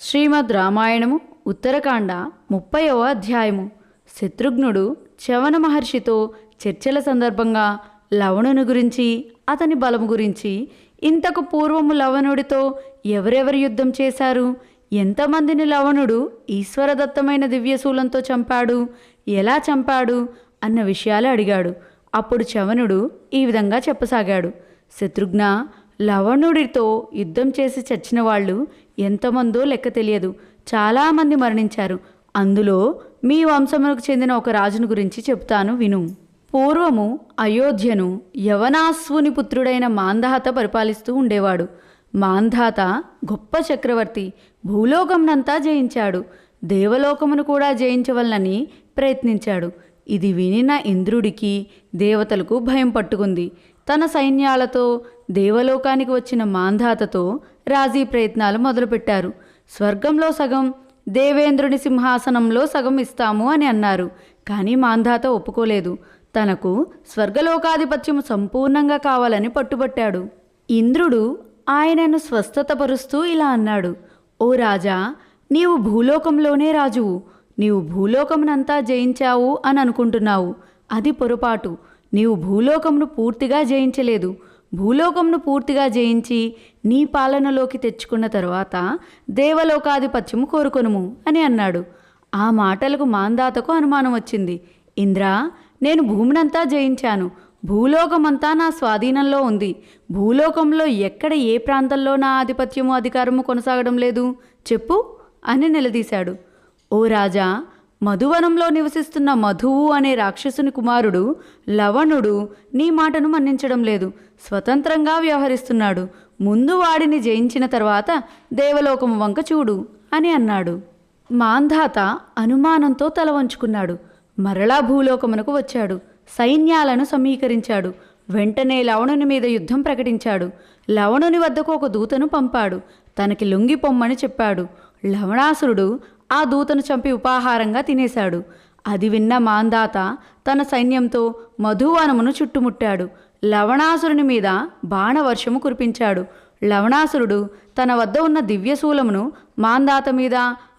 శ్రీమద్ రామాయణము ఉత్తరకాండ ముప్పైవ అధ్యాయము. శత్రుఘ్నుడు చవన మహర్షితో చర్చల సందర్భంగా లవణుని గురించి అతని బలము గురించి ఇంతకు పూర్వము లవణుడితో ఎవరెవరు యుద్ధం చేశారు ఎంతమందిని లవణుడు ఈశ్వరదత్తమైన దివ్యశూలంతో చంపాడు ఎలా చంపాడు అన్న విషయాలు అడిగాడు. అప్పుడు చవనుడు ఈ విధంగా చెప్పసాగాడు. శత్రుఘ్న లవణుడితో యుద్ధం చేసి చచ్చిన వాళ్ళు ఎంతమందో లెక్క తెలియదు. చాలామంది మరణించారు. అందులో మీ వంశములకు చెందిన ఒక రాజును గురించి చెప్తాను విను. పూర్వము అయోధ్యను యవనాశ్వుని పుత్రుడైన మాంధాత పరిపాలిస్తూ ఉండేవాడు. మాంధాత గొప్ప చక్రవర్తి భూలోకమునంతా జయించాడు. దేవలోకమును కూడా జయించవలనని ప్రయత్నించాడు. ఇది వినిన ఇంద్రుడికి దేవతలకు భయం పట్టుకుంది. తన సైన్యాలతో దేవలోకానికి వచ్చిన మాంధాతతో రాజీ ప్రయత్నాలు మొదలుపెట్టారు. స్వర్గంలో సగం దేవేంద్రుని సింహాసనంలో సగం ఇస్తాము అని అన్నారు. కానీ మాంధాత ఒప్పుకోలేదు. తనకు స్వర్గలోకాధిపత్యం సంపూర్ణంగా కావాలని పట్టుబట్టాడు. ఇంద్రుడు ఆయనను స్వస్థతపరుస్తూ ఇలా అన్నాడు. ఓ రాజా నీవు భూలోకంలోనే రాజువు. నీవు భూలోకమునంతా జయించావు అని అనుకుంటున్నావు. అది పొరపాటు. నీవు భూలోకమును పూర్తిగా జయించలేదు. భూలోకమును పూర్తిగా జయించి నీ పాలనలోకి తెచ్చుకున్న తర్వాత దేవలోకాధిపత్యము కోరుకొనుము అని అన్నాడు. ఆ మాటలకు మాందాతకు అనుమానం వచ్చింది. ఇంద్రా నేను భూమినంతా జయించాను. భూలోకమంతా నా స్వాధీనంలో ఉంది. భూలోకంలో ఎక్కడ ఏ ప్రాంతంలో నా ఆధిపత్యము అధికారము కొనసాగడం లేదు? చెప్పు అని నిలదీశాడు. ఓ రాజా మధువనంలో నివసిస్తున్న మధువు అనే రాక్షసుని కుమారుడు లవణుడు నీ మాటను మన్నించడం లేదు. స్వతంత్రంగా వ్యవహరిస్తున్నాడు. ముందు వాడిని జయించిన తర్వాత దేవలోకము వంక చూడు అని అన్నాడు. మాంధాత అనుమానంతో తల వంచుకున్నాడు. మరలా భూలోకమునకు వచ్చాడు. సైన్యాలను సమీకరించాడు. వెంటనే లవణుని మీద యుద్ధం ప్రకటించాడు. లవణుని వద్దకు ఒక దూతను పంపాడు. తనకి లొంగిపొమ్మని చెప్పాడు. లవణాసురుడు ఆ దూతను చంపి ఉపాహారంగా తినేశాడు. అది విన్న మాందాత తన సైన్యంతో మధువనమును చుట్టుముట్టాడు. లవణాసురుని మీద బాణవర్షము కురిపించాడు. లవణాసురుడు తన వద్ద ఉన్న దివ్యశూలమును మాందాత మీద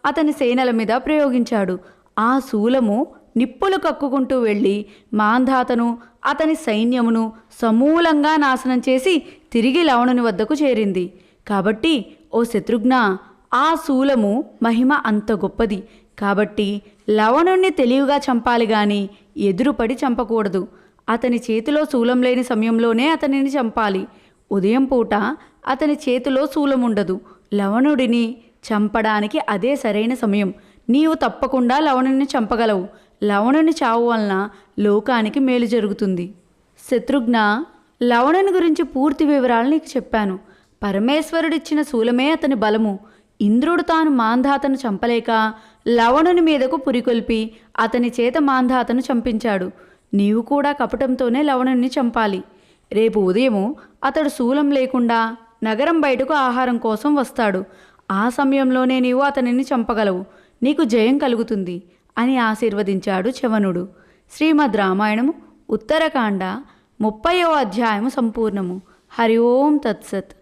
అతని సేనల మీద ప్రయోగించాడు. ఆ శూలము నిప్పులు కక్కుకుంటూ వెళ్ళి మాంధాతను అతని సైన్యమును సమూలంగా నాశనం చేసి తిరిగి లవణుని వద్దకు చేరింది. కాబట్టి ఓ శత్రుఘ్న ఆ శూలము మహిమ అంత గొప్పది. కాబట్టి లవణుణ్ణి తెలివిగా చంపాలి గాని ఎదురుపడి చంపకూడదు. అతని చేతిలో శూలం లేని సమయంలోనే అతనిని చంపాలి. ఉదయం పూట అతని చేతిలో శూలం ఉండదు. లవణుడిని చంపడానికి అదే సరైన సమయం. నీవు తప్పకుండా లవణుని చంపగలవు. లవణుని చావు వలన లోకానికి మేలు జరుగుతుంది. శత్రుఘ్న లవణుని గురించి పూర్తి వివరాలు నీకు చెప్పాను. పరమేశ్వరుడిచ్చిన శూలమే అతని బలము. ఇంద్రుడు తాను మాంధాతను చంపలేక లవణుని మీదకు పురికొల్పి అతని చేత మాంధాతను చంపించాడు. నీవు కూడా కపటంతోనే లవణుని చంపాలి. రేపు ఉదయము అతడు శూలం లేకుండా నగరం బయటకు ఆహారం కోసం వస్తాడు. ఆ సమయంలోనే నీవు అతనిని చంపగలవు. నీకు జయం కలుగుతుంది అని ఆశీర్వదించాడు చవనుడు శ్రీమద్ రామాయణము ఉత్తరకాండ ముప్పయో అధ్యాయము సంపూర్ణము. హరి ఓం తత్సత్.